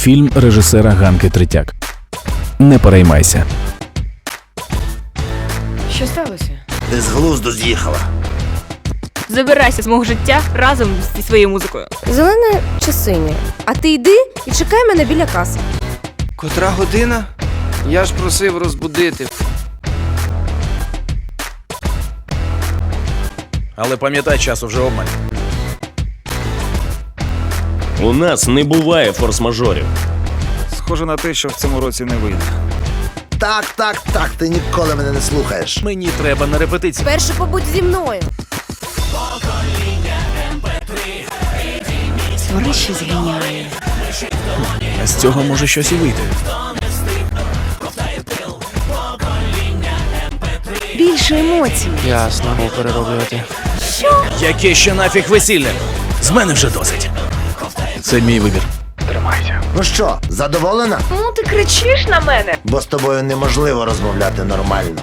Фільм режисера Ганки Третяк. Не переймайся. Що сталося? Ти з глузду з'їхала. Забирайся з мого життя разом зі своєю музикою. Зелене чи синє? А ти йди і чекай мене біля каси. Котра година? Я ж просив розбудити. Але пам'ятай, часу вже обмаль. У нас не буває форс-мажорів. Схоже на те, що в цьому році не вийде. Так, так, так, ти ніколи мене не слухаєш. Мені треба на репетиції. Перше побудь зі мною. Створи щось геніальне. А з цього може щось і вийти. Більше емоцій. Ясно, мов перероблювати. Яке ще нафіг весілля? З мене вже досить. Це мій вибір. Тримайся. Ну що, задоволена? Ну ти кричиш на мене. Бо з тобою неможливо розмовляти нормально.